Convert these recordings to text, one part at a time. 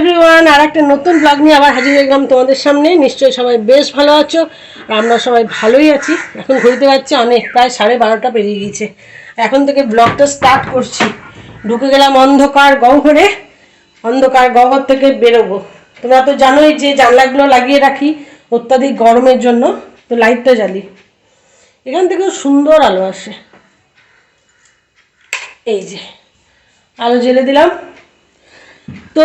Everyone আর একটা নতুন blog নিয়ে আবার হাজির হয়ে গেলাম তোমাদের সামনে। নিশ্চয়ই সবাই বেশ ভালো আছো আর আমরা সবাই ভালোই আছি। এখন ঘুরতে পারছি অনেক প্রায় সাড়ে বারোটা পেরিয়ে গিয়েছে। এখন থেকে ব্লগটা স্টার্ট করছি। ঢুকে গেলাম অন্ধকার গহ্বরে। অন্ধকার গহ্বর থেকে বেরোবো। তোমরা তো জানোই যে জানলাগুলো লাগিয়ে রাখি অত্যাধিক গরমের জন্য, তো লাইটটা জ্বালি। এখান থেকেও সুন্দর আলো আসে। এই যে, আলো জ্বেলে দিলাম। তো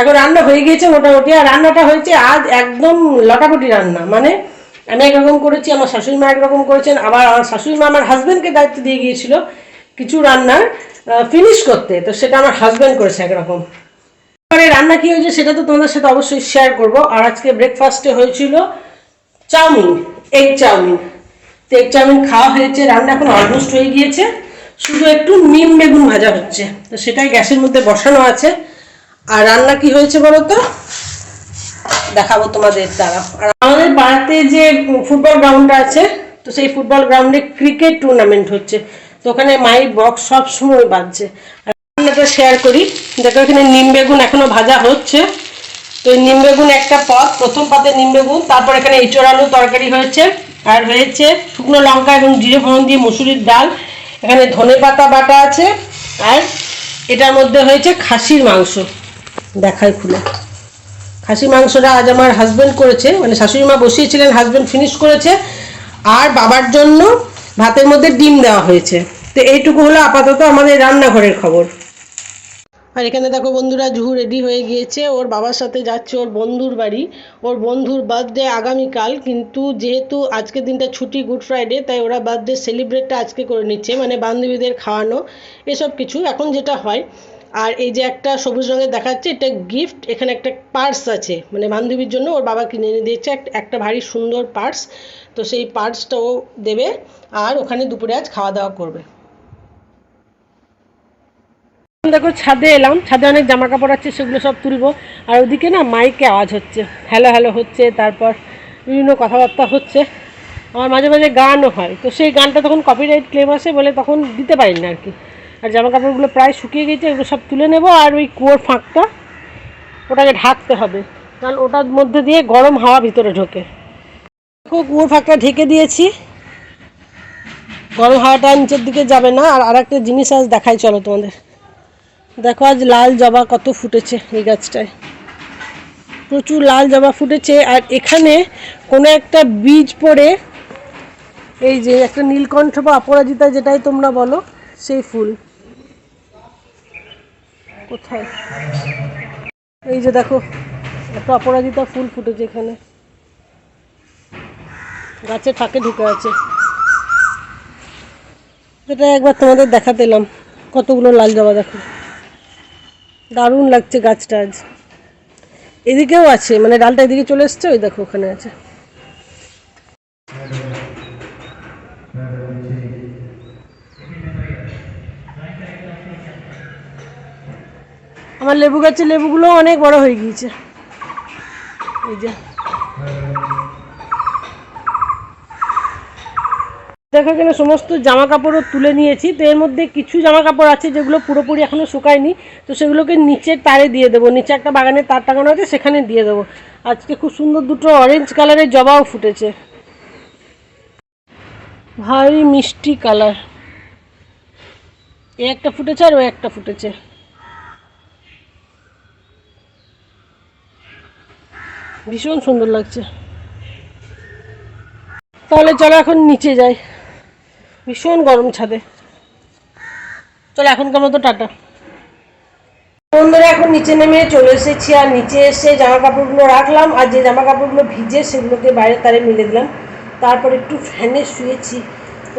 এখন রান্না হয়ে গিয়েছে মোটামুটি, আর রান্নাটা হয়েছে আজ একদম লটাপটি রান্না। মানে আমি একরকম করেছি, আমার শাশুড়ি মা একরকম করেছেন, আবার আমার শাশুড়ি মা আমার হাজব্যান্ডকে দায়িত্ব দিয়ে গিয়েছিল কিছু রান্নার ফিনিশ করতে। তো সেটা আমার হাজব্যান্ড করেছে একরকম। এবারে রান্না কী হয়েছে সেটা তো তোমাদের সাথে অবশ্যই শেয়ার করব। আর আজকে ব্রেকফাস্টে হয়েছিল চাউমিন এগ চাউমিন। তো এগ চাউমিন খাওয়া হয়েছে, রান্না এখন অলমোস্ট হয়ে গিয়েছে। শুধু একটু নিম বেগুন ভাজা হচ্ছে। তো সেটাই গ্যাসের মধ্যে বসানো আছে। আর রান্না কি হয়েছে বলো তো দেখাবো তোমাদের দ্বারা আর আমাদের পাড়াতে যে ফুটবল গ্রাউন্ডটা আছে, তো সেই ফুটবল গ্রাউন্ডে ক্রিকেট টুর্নামেন্ট হচ্ছে। তো ওখানে মাইক বক্স সব সময় বাজছে। আর রান্নাটা শেয়ার করি। দেখো এখানে নিম বেগুন এখনও ভাজা হচ্ছে। তো নিম বেগুন একটা পদ, প্রথম পাতে নিম বেগুন, তারপর এখানে এঁচড় আলু তরকারি হয়েছে। আর হয়েছে শুকনো লঙ্কা এবং জিরে ফোড়ন দিয়ে মুসুরির ডাল। এখানে ধনে পাতা বাটা আছে। আর এটার মধ্যে হয়েছে খাসির মাংস। দেখাই খুলে। খাসি মাংসটা আজ আমার হাজব্যান্ড করেছে। মানে শাশুড়ি মা বসিয়েছিলেন হাজব্যান্ড ফিনিশ করেছে। আর বাবার জন্য ভাতের মধ্যে ডিম দেওয়া হয়েছে। তো এইটুকু হলো আপাতত আমাদের রান্নাঘরের খবর। আর এখানে দেখো বন্ধুরা, জুহু রেডি হয়ে গিয়েছে। ওর বাবার সাথে যাচ্ছে ওর বন্ধুর বাড়ি। ওর বন্ধুর বার্থডে আগামীকাল, কিন্তু যেহেতু আজকের দিনটা ছুটি গুড ফ্রাইডে তাই ওরা বার্থডে সেলিব্রেটটা আজকে করে নিচ্ছে। মানে বান্ধবীদের খাওয়ানো, এসব কিছু। এখন যেটা হয় আর এই যে একটা সবুজ রঙের দেখাচ্ছে, এটা গিফট এখানে একটা পার্স আছে। মানে বান্ধবীর জন্য ওর বাবা কিনে এনে দিয়েছে, এক- একটা ভারী সুন্দর পার্স তো সেই পার্সটা ও দেবে আর ওখানে দুপুরে আজ খাওয়া দাওয়া করবে। দেখো ছাদে এলাম, ছাদে অনেক জামা কাপড় আছে, সেগুলো সব তুলবো। আর ওদিকে না মাইকে আওয়াজ হচ্ছে, হ্যালো হ্যালো হচ্ছে, তারপর বিভিন্ন কথাবার্তা হচ্ছে। আমার মাঝে মাঝে গানও হয়। তো সেই গানটা তখন কপিরাইট ক্লেম আসে বলে তখন দিতে পারি না আর কি। আর জামা কাপড়গুলো প্রায় শুকিয়ে গেছে, এগুলো সব তুলে নেব আর ওই কুয়োর ফাঁকটা ওটাকে ঢাকতে হবে। কারণ ওটার মধ্যে দিয়ে গরম হাওয়া ভিতরে ঢোকে। দেখো, কুয়োর ফাঁকটা ঢেকে দিয়েছি। গরম হাওয়াটা নিচের দিকে যাবে না। আর আরেকটা জিনিস আজ দেখাই, চলো তোমাদের। দেখো, আজ লাল জবা কত ফুটেছে এই গাছটায়। প্রচুর লাল জবা ফুটেছে। আর এখানে কোনো একটা বীজ পড়ে, এই যে একটা নীলকণ্ঠ বা অপরাজিতা যেটাই তোমরা বলো, সেই ফুল। কোথায়? এই যে দেখো, একটা অপরাজিতা ফুল ফুটেছে এখানে। গাছের ফাঁকে ঢুকে আছে। এটা একবার তোমাদের দেখাতে এলাম। কতগুলো লাল জবা দেখো। দারুণ লাগছে গাছটা আজ। এদিকেও আছে মানে ডালটা এদিকে চলে এসছে, ওই দেখো ওখানে আছে। আমার লেবু গাছের লেবুগুলো অনেক বড় হয়ে গিয়েছে। এই যে। দেখো এখানে সমস্ত জামা কাপড়ও তুলে নিয়েছি। তো এর মধ্যে কিছু জামা কাপড় আছে যেগুলো পুরোপুরি এখনও শুকায়নি। তো সেগুলোকে নিচের তারে দিয়ে দেবো। নিচে একটা বাগানের তার টাঙানো আছে, সেখানে দিয়ে দেবো। আজকে খুব সুন্দর দুটো অরেঞ্জ কালারের জবাও ফুটেছে। ভারী মিষ্টি কালার এ একটা ফুটেছে আর ও একটা ফুটেছে। ভীষণ সুন্দর লাগছে। তাহলে চলো এখন নিচে যাই। ভীষণ গরম ছাদে। চলো এখনকার মতো টাটা। বন্ধুরা, এখন নিচে নেমে চলে এসেছি আর নিচে এসে জামা কাপড়গুলো রাখলাম আর যে জামা কাপড়গুলো ভিজে সেগুলোকে বাইরে তারে মিলে দিলাম। তারপর একটু ফ্যানে শুয়েছি।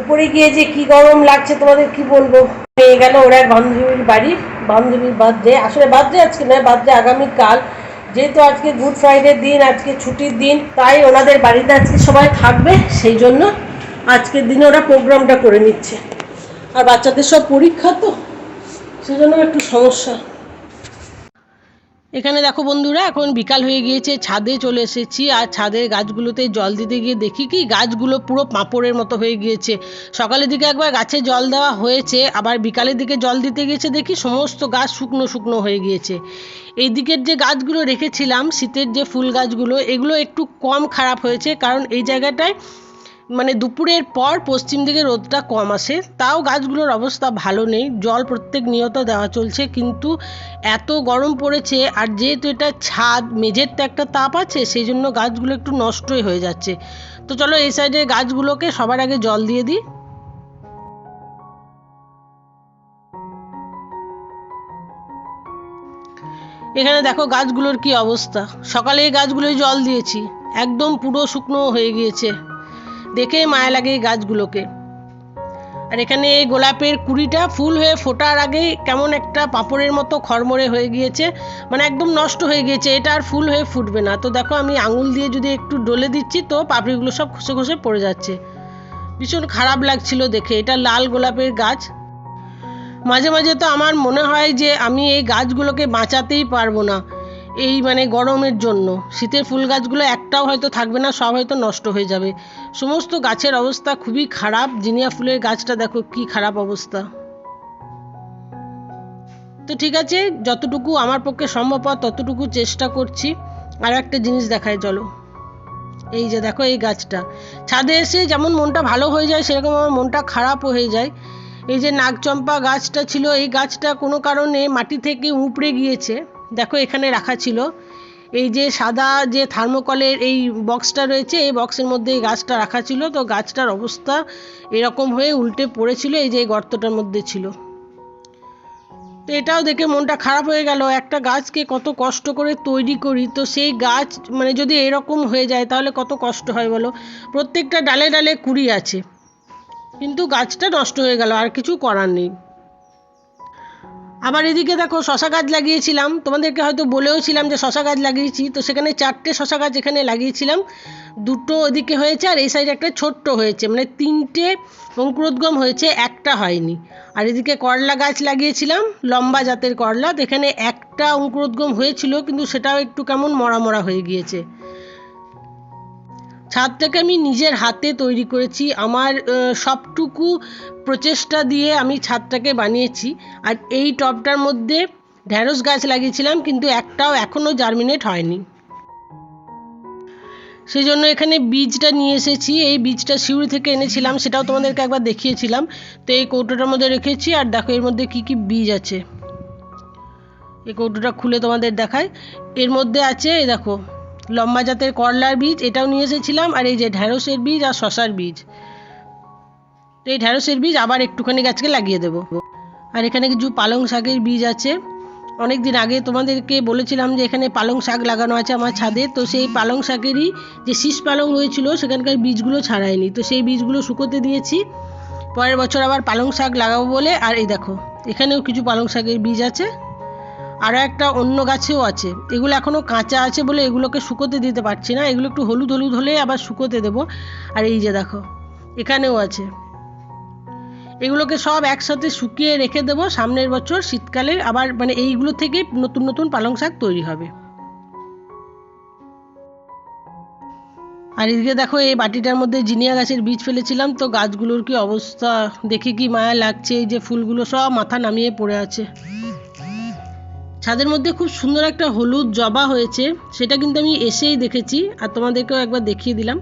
উপরে গিয়ে যে কি গরম লাগছে তোমাদের কি বলব? পেয়ে গেল ওরা বান্ধবীর বাড়ি। বান্ধবীর বার্থডে আসলে বার্থডে আজকে নয় বার্থডে আগামীকাল। যেহেতু আজকে গুড ফ্রাইডে দিন, আজকে ছুটির দিন, তাই ওনাদের বাড়িতে আজকে সবাই থাকবে, সেই জন্য আজকের দিনে ওরা প্রোগ্রামটা করে নিচ্ছে। আর বাচ্চাদের সব পরীক্ষা তো সেজন্য একটু সমস্যা। এখানে দেখো বন্ধুরা, এখন বিকাল হয়ে গিয়েছে, ছাদে চলে এসেছি। আর ছাদের গাছগুলোতে জল দিতে গিয়ে দেখি কি, গাছগুলো পুরো পাঁপড়ের মতো হয়ে গিয়েছে। সকালের দিকে একবার গাছে জল দেওয়া হয়েছে, আবার বিকালের দিকে জল দিতে গিয়েছে দেখি সমস্ত গাছ শুকনো শুকনো হয়ে গিয়েছে। এই দিকের যে গাছগুলো রেখেছিলাম, শীতের যে ফুল গাছগুলো, এগুলো একটু কম খারাপ হয়েছে, কারণ এই জায়গাটায় মানে দুপুরের পর পশ্চিম দিকে রোদটা কম আসে, তাও গাছগুলোর অবস্থা ভালো নেই, জল প্রত্যেক নিয়ত দেওয়া চলছে, কিন্তু এত গরম পড়েছে আর যেহেতু এটা ছাদ, মেঝের তো একটা তাপ আছে, সেই জন্য গাছগুলো একটু নষ্টই হয়ে যাচ্ছে। তো চলো এই সাইডের গাছগুলোকে সবার আগে জল দিয়ে দিই। এখানে দেখো গাছগুলোর কি অবস্থা। সকালে এই গাছগুলোয় জল দিয়েছি, একদম পুরো শুকনো হয়ে গিয়েছে। দেখে মায়া লাগে এই গাছগুলোকে। আর এখানে এই গোলাপের কুড়িটা ফুল হয়ে ফোটার আগেই কেমন একটা পাপড়ের মতো খড়মড়ে হয়ে গিয়েছে মানে একদম নষ্ট হয়ে গিয়েছে, এটা আর ফুল হয়ে ফুটবে না। তো দেখো আমি আঙুল দিয়ে যদি একটু ডলে দিচ্ছি, তো পাপড়িগুলো সব খসে খসে পড়ে যাচ্ছে। ভীষণ খারাপ লাগছিল দেখে, এটা লাল গোলাপের গাছ। মাঝে মাঝে তো আমার মনে হয় যে আমি এই গাছগুলোকে বাঁচাতেই পারব না। এই মানে গরমের জন্য। শীতের ফুল গাছগুলো একটাও হয়তো থাকবে না, সব হয়তো নষ্ট হয়ে যাবে। সমস্ত গাছের অবস্থা খুবই খারাপ। জিনিয়া ফুলের গাছটা দেখো কি খারাপ অবস্থা। তো ঠিক আছে, যতটুকু আমার পক্ষে সম্ভব হয় ততটুকু চেষ্টা করছি। আর একটা জিনিস দেখায়, চলো। এই যে দেখো এই গাছটা। ছাদে এসে যেমন মনটা ভালো হয়ে যায়, সেরকম আমার মনটা খারাপও হয়ে যায়। এই যে নাগচম্পা গাছটা ছিল, এই গাছটা কোনো কারণে মাটি থেকে উপড়ে গিয়েছে। দেখো এখানে রাখা ছিল। এই যে সাদা যে থার্মোকলের এই বক্সটা রয়েছে, এই বক্সের মধ্যে এই গাছটা রাখা ছিল। তো গাছটার অবস্থা এরকম হয়ে উল্টে পড়েছিল, এই যে গর্তটার মধ্যে ছিল। তো এটাও দেখে মনটা খারাপ হয়ে গেল। একটা গাছকে কত কষ্ট করে তৈরি করি, তো সেই গাছ মানে যদি এরকম হয়ে যায়, তাহলে কত কষ্ট হয় বলো? প্রত্যেকটা ডালে ডালে কুড়ি আছে। কিন্তু গাছটা নষ্ট হয়ে গেল, আর কিছু করার নেই। আবার এদিকে দেখো শশা গাছ লাগিয়েছিলাম। তোমাদেরকে হয়তো বলেও ছিলাম যে শশা গাছ লাগিয়েছি। তো সেখানে চারটে শশা গাছ এখানে লাগিয়েছিলাম। দুটো ওদিকে হয়েছে আর এই সাইডে একটা ছোট্ট হয়েছে। মানে তিনটে অঙ্কুরোদ্গম হয়েছে, একটা হয়নি। আর এদিকে করলা গাছ লাগিয়েছিলাম, লম্বা জাতের করলা। তো এখানে একটা অঙ্কুরোদ্গম হয়েছিল, কিন্তু সেটাও একটু কেমন মরা মরা হয়ে গিয়েছে। ছাদটাকে আমি নিজের হাতে তৈরি করেছি। আমার সবটুকু প্রচেষ্টা দিয়ে আমি ছাদটাকে বানিয়েছি। আর এই টবটার মধ্যে ঢ্যাঁড়স গাছ লাগিয়েছিলাম, কিন্তু একটাও এখনও জার্মিনেট হয়নি। সেই জন্য এখানে বীজটা নিয়ে এসেছি। এই বীজটা শিউরি থেকে এনেছিলাম, সেটাও তোমাদেরকে একবার দেখিয়েছিলাম। তো এই কৌটোটার মধ্যে রেখেছি, আর দেখো এর মধ্যে কি কি বীজ আছে। এই কৌটোটা খুলে তোমাদের দেখায় এর মধ্যে আছে, এই দেখো লম্বা জাতের করলার বীজ, এটাও নিয়ে এসেছিলাম, আর এই যে ঢ্যাঁড়সের বীজ আর শশার বীজ। তো এই ঢ্যাঁড়সের বীজ আবার একটুখানি গাছকে লাগিয়ে দেবো। আর এখানে কিছু পালং শাকের বীজ আছে। অনেক দিন আগে তোমাদেরকে বলেছিলাম যে এখানে পালং শাক লাগানো আছে আমার ছাদে, তো সেই পালং শাকেরই যে শীষ পালং হয়েছিল, সেখানকার বীজগুলো ছাড়ায়নি। তো সেই বীজগুলো শুকোতে দিয়েছি। পরের বছর আবার পালং শাক লাগাবো বলে, আর এই দেখো, এখানেও কিছু পালং শাকের বীজ আছে। আরও একটা অন্য গাছেও আছে। এগুলো এখনও কাঁচা আছে বলে এগুলোকে শুকোতে দিতে পারছি না। এগুলো একটু হলুদ হলুদ হলে আবার শুকোতে দেবো। আর এই যে দেখো, এখানেও আছে। এগুলোকে সব একসাথে শুকিয়ে রেখে দেবো। সামনের বছর শীতকালে আবার মানে এইগুলো থেকে নতুন নতুন পালং শাক তৈরি হবে। আর এদিকে দেখো, এই বাটিটার মধ্যে জিনিয়া গাছের বীজ ফেলেছিলাম। তো গাছগুলোর কি অবস্থা? দেখে কি মায়া লাগছে? এই যে ফুলগুলো সব মাথা নামিয়ে পড়ে আছে। ছাদের মধ্যে খুব সুন্দর একটা হলুদ জবা হয়েছে, সেটা কিন্তু আমি এসেই দেখেছি আর তোমাদেরকেও একবার দেখিয়ে দিলাম।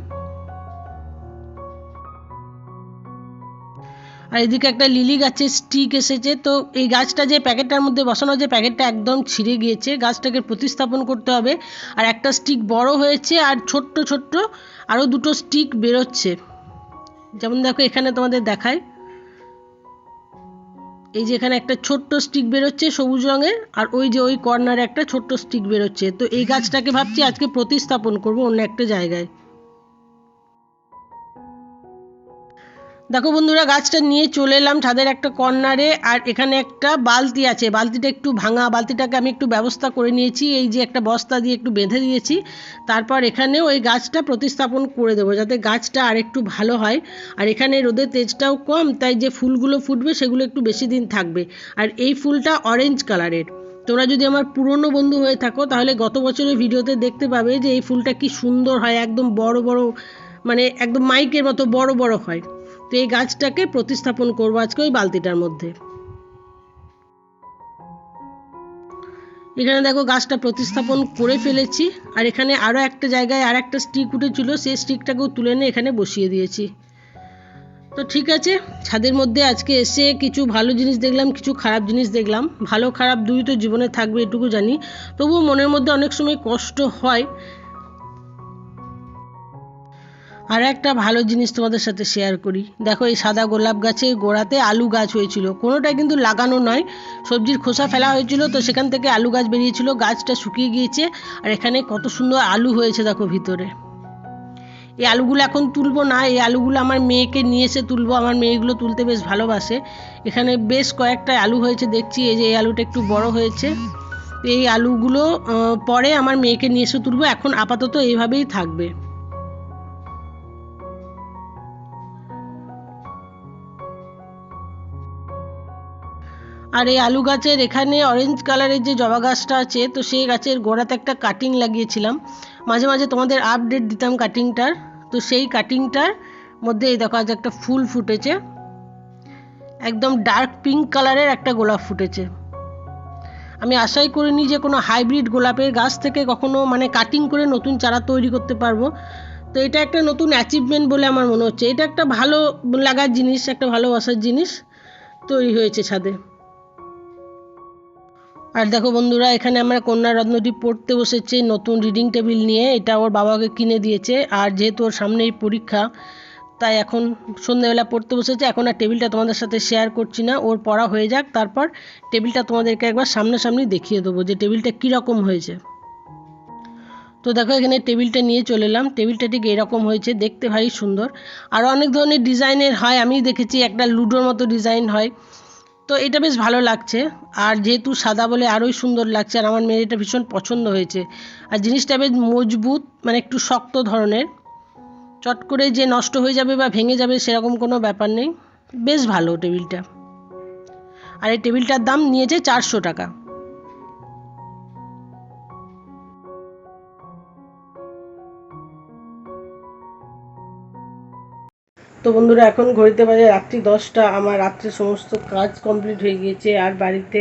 আর এদিকে একটা লিলি গাছের স্টিক এসেছে, তো এই গাছটা যে প্যাকেটটার মধ্যে বসানো যে প্যাকেটটা একদম ছিঁড়ে গিয়েছে, গাছটাকে প্রতিস্থাপন করতে হবে। আর একটা স্টিক বড় হয়েছে আর ছোট্ট ছোট্ট আরও দুটো স্টিক বেরোচ্ছে। যেমন দেখো এখানে তোমাদের দেখায়। এই যে এখানে একটা ছোট্ট স্টিক বেরোচ্ছে সবুজ রঙের, আর ওই যে ওই কর্নারে একটা ছোট্ট স্টিক বেরোচ্ছে। তো এই গাছটাকে ভাবছি আজকে প্রতিস্থাপন করব অন্য একটা জায়গায়। দেখো বন্ধুরা, গাছটা নিয়ে চলে এলাম ছাদের একটা কর্নারে, আর এখানে একটা বালতি আছে। বালতিটা একটু ভাঙা, বালতিটাকে আমি একটু ব্যবস্থা করে নিয়েছি। এই যে একটা বস্তা দিয়ে একটু বেঁধে দিয়েছি, তারপর এখানেও ওই গাছটা প্রতিস্থাপন করে দেবো যাতে গাছটা আর একটু ভালো হয়। আর এখানে রোদের তেজটাও কম, তাই যে ফুলগুলো ফুটবে সেগুলো একটু বেশি দিন থাকবে। আর এই ফুলটা অরেঞ্জ কালারের তোমরা যদি আমার পুরনো বন্ধু হয়ে থাকো, তাহলে গত বছরের ভিডিওতে দেখতে পাবে যে এই ফুলটা কি সুন্দর হয়, একদম বড় বড় মানে একদম মাইকের মতো বড় বড় হয়। তো এই গাছটাকে প্রতিস্থাপন করব আজকে ওই বালতিটার মধ্যে। এখানে দেখো গাছটা প্রতিস্থাপন করে ফেলেছি, আর এখানে আরও একটা জায়গায় আর একটা স্টিক উঠেছিল, সেই স্টিকটাকেও তুলে নিয়ে এখানে বসিয়ে দিয়েছি। তো ঠিক আছে, ছাদের মধ্যে আজকে এসে কিছু ভালো জিনিস দেখলাম, কিছু খারাপ জিনিস দেখলাম। ভালো খারাপ দুই তো জীবনে থাকবে, এটুকু জানি। তবুও মনের মধ্যে অনেক সময় কষ্ট হয় আর একটা ভালো জিনিস তোমাদের সাথে শেয়ার করি। দেখো এই সাদা গোলাপ গাছের গোড়াতে আলু গাছ হয়েছিল। কোনোটাই কিন্তু লাগানো নয়। সবজির খোসা ফেলা হয়েছিল, তো সেখান থেকে আলু গাছ বেরিয়েছিল, গাছটা শুকিয়ে গিয়েছে। আর এখানে কত সুন্দর আলু হয়েছে দেখো ভিতরে। এই আলুগুলো এখন তুলবো না, এই আলুগুলো আমার মেয়েকে নিয়ে এসে তুলবো। আমার মেয়েগুলো তুলতে বেশ ভালোবাসে। এখানে বেশ কয়েকটা আলু হয়েছে, দেখছি এই যে এই আলুটা একটু বড় হয়েছে। এই আলুগুলো পরে আমার মেয়েকে নিয়ে এসে তুলবো। এখন আপাতত এইভাবেই থাকবে। আর এই আলু গাছের এখানে অরেঞ্জ কালারের যে জবা গাছটা আছে, তো সেই গাছের গোড়াতে একটা কাটিং লাগিয়েছিলাম। মাঝে মাঝে তোমাদের আপডেট দিতাম কাটিংটার তো সেই কাটিংটার মধ্যে এই দেখো আজ একটা ফুল ফুটেছে। একদম ডার্ক পিঙ্ক কালারের একটা গোলাপ ফুটেছে। আমি আশাই করিনি যে কোনো হাইব্রিড গোলাপের গাছ থেকে কখনো মানে কাটিং করে নতুন চারা তৈরি করতে পারব। তো এটা একটা নতুন অ্যাচিভমেন্ট বলে আমার মনে হচ্ছে। এটা একটা ভালো লাগার জিনিস, একটা ভালোবাসার জিনিস তৈরি হয়েছে ছাদে। আর দেখো বন্ধুরা, এখানে আমরা কন্যা রত্নটি পড়তে বসেছে নতুন রিডিং টেবিল নিয়ে। এটা ওর বাবাকে কিনে দিয়েছে। আর যেহেতু ওর সামনেই পরীক্ষা, তাই এখন সন্ধ্যেবেলা পড়তে বসেছে। এখন আর টেবিলটা তোমাদের সাথে শেয়ার করছি না। ওর পড়া হয়ে যাক, তারপর টেবিলটা তোমাদেরকে একবার সামনাসামনি দেখিয়ে দেবো যে টেবিলটা কীরকম হয়েছে। তো দেখো, এখানে টেবিলটা নিয়ে চলে এলাম। টেবিলটা ঠিক এরকম হয়েছে, দেখতে ভারী সুন্দর। আরও অনেক ধরনের ডিজাইনের হয় আমি দেখেছি। একটা লুডোর মতো ডিজাইন হয়। তো এটা বেশ ভালো লাগছে। আর যেহেতু সাদা বলে আরোই সুন্দর লাগছে, আর আমার মেয়ের এটা ভীষণ পছন্দ হয়েছে। আর জিনিসটা বেশ মজবুত মানে একটু শক্ত ধরনের। চট করে যে নষ্ট হয়ে যাবে বা ভেঙে যাবে সেরকম কোনো ব্যাপার নেই। বেশ ভালো টেবিলটা। আর এই টেবিলটার দাম নিয়েছে চারশো টাকা। তো বন্ধুরা, এখন ঘড়িতে বাজে রাত্রি দশটা। আমার রাত্রে সমস্ত কাজ কমপ্লিট হয়ে গিয়েছে। আর বাড়িতে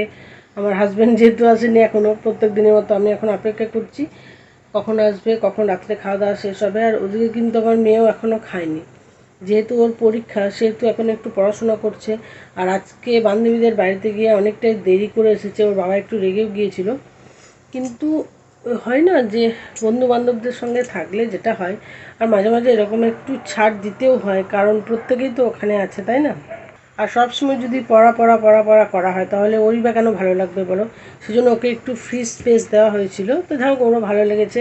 আমার হাজব্যান্ড যেহেতু আসেনি এখনও প্রত্যেক দিনের মতো আমি এখন অপেক্ষা করছি। কখন আসবে, কখন রাত্রে খাওয়া দাওয়া শেষ হবে। আর ওদিকে কিন্তু আমার মেয়েও এখনও খায়নি। যেহেতু ওর পরীক্ষা, সেহেতু এখন একটু পড়াশোনা করছে। আর আজকে বান্ধবীদের বাড়িতে গিয়ে অনেকটাই দেরি করে এসেছে। ওর বাবা একটু রেগেও গিয়েছিল। কিন্তু হয় না যে বন্ধু বান্ধবদের সঙ্গে থাকলে যেটা হয়, আর মাঝে মাঝে এরকম একটু ছাড় দিতেও হয়, কারণ প্রত্যেকেই তো ওখানে আছে, তাই না? আর সবসময় যদি পড়া পড়া পড়া পড়া করা হয়, তাহলে ওরই বা কেন ভালো লাগবে বলো? সেজন্য ওকে একটু ফ্রি স্পেস দেওয়া হয়েছিল। তো যাই হোক, ওরও ভালো লেগেছে।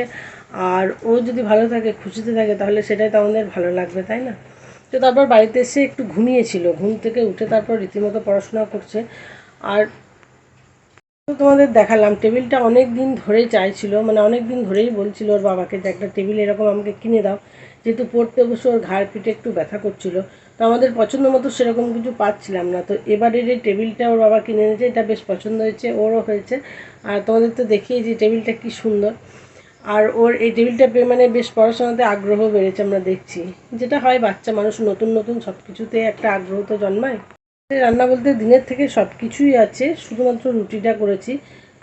আর ও যদি ভালো থাকে, খুশিতে থাকে, তাহলে সেটাই তো আমাদের ভালো লাগবে, তাই না? তো তারপর বাড়িতে এসে একটু ঘুমিয়েছিল। ঘুম থেকে উঠে তারপর রীতিমতো পড়াশোনা করছে। আর তোমাদের দেখালাম, টেবিলটা অনেক দিন ধরেই চাইছিল মানে অনেক দিন ধরেই বলছিল ওর বাবাকে যে একটা টেবিল এরকম আমাকে কিনে দাও, যেহেতু পড়তে বসে ওর ঘাড় পিঠে একটু ব্যথা করছিল, তো আমাদের পছন্দ মতো সেরকম কিছু পাচ্ছিলাম না। তো এবারের এই টেবিলটা ওর বাবা কিনে এনেছে, এটা বেশ পছন্দ হয়েছে, ওরও হয়েছে। আর তোমাদের তো দেখিয়ে যে টেবিলটা কি সুন্দর। আর ওর এই টেবিলটা পেয়ে মানে বেশ পড়াশোনাতে আগ্রহ বেড়েছে, আমরা দেখছি। যেটা হয়, বাচ্চা মানুষ নতুন নতুন সব কিছুতে একটা আগ্রহ তো জন্মায়। রান্না বলতে দিনের থেকে সব কিছুই আছে, শুধুমাত্র রুটিটা করেছি।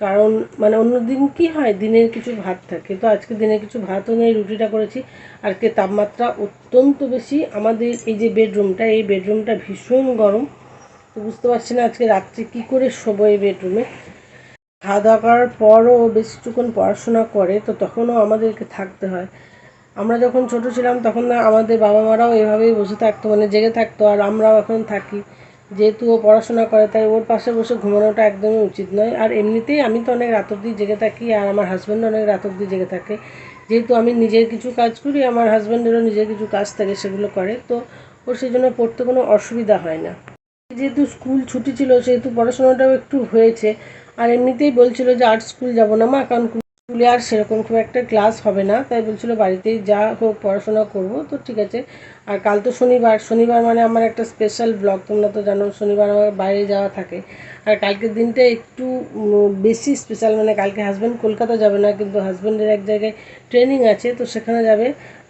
কারণ মানে অন্য দিন কি হয়? দিনের কিছু ভাত থাকে। তো আজকে দিনে কিছু ভাতও নেই, রুটিটা করেছি। আজকে তাপমাত্রা অত্যন্ত বেশি। আমাদের এই যে বেডরুমটা, এই বেডরুমটা ভীষণ গরম। তো বুঝতে পারছি না আজকে রাত্রে কী করে শোবো এই বেডরুমে। খাওয়া দাওয়া করার পরও বেশ কিছুক্ষণ পড়াশোনা করে, তো তখনও আমাদেরকে থাকতে হয়। আমরা যখন ছোট ছিলাম, তখন আমাদের বাবা মারাও এভাবেই বসে থাকতো মানে জেগে থাকতো। আর আমরাও এখন থাকি। যেহেতু ও পড়াশোনা করে, তাই ওর পাশে বসে ঘুমানোটা একদমই উচিত নয়। আর এমনিতেই আমি তো অনেক রাত অবধি জেগে থাকি, আর আমার হাজব্যান্ড অনেক রাত অবধি জেগে থাকে। যেহেতু আমি নিজের কিছু কাজ করি, আমার হাজব্যান্ডেরও নিজের কিছু কাজ থাকে সেগুলো করে, তো ওর সেই জন্য পড়তে কোনো অসুবিধা হয় না। যেহেতু স্কুল ছুটি ছিল, সেহেতু পড়াশোনাটাও একটু হয়েছে। আর এমনিতেই বলছিল যে আর্ট স্কুল যাব না মা, কারণ স্কুলে আর সেরকম খুব একটা ক্লাস হবে না। তাই বলছিল বাড়িতেই যা হোক পড়াশোনা করব, তো ঠিক আছে। আর কাল তো শনিবার। শনিবার মানে আমার একটা স্পেশাল ব্লগ তোমরা তো জানো শনিবার আমার বাইরে যাওয়া থাকে। আর কালকের দিনটা একটু বেশি স্পেশাল মানে কালকে হাজব্যান্ড কলকাতা যাবে না, কিন্তু হাজব্যান্ডের এক জায়গায় ট্রেনিং আছে, তো সেখানে যাবে।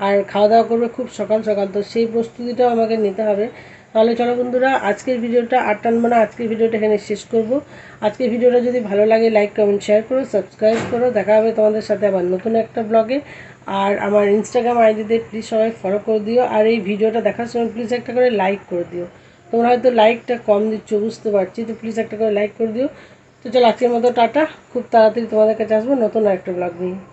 আর খাওয়া দাওয়া করবে খুব সকাল সকাল, তো সেই প্রস্তুতিটাও আমাকে নিতে হবে। তাহলে চলো বন্ধুরা, আজকের ভিডিওটা আর টানবো না, আজকের ভিডিওটা এখানে শেষ করব। আজকের ভিডিওটা যদি ভালো লাগে লাইক কমেন্ট শেয়ার করো সাবস্ক্রাইব করো। দেখা হবে তোমাদের সাথে আবার নতুন একটা ব্লগে আর আমার ইনস্টাগ্রাম আইডিতে প্লিজ সবাই ফলো করে দিও। আর এই ভিডিওটা দেখার সময় প্লিজ একটা করে লাইক করে দিও। তোমরা হয়তো লাইকটা কম দিচ্ছ, বুঝতে পারছি। তো প্লিজ একটা করে লাইক করে দিও। তো চলো আজকের মতো টাটা। খুব তাড়াতাড়ি তোমাদের কাছে আসব নতুন আরেকটা ব্লগ নিয়ে।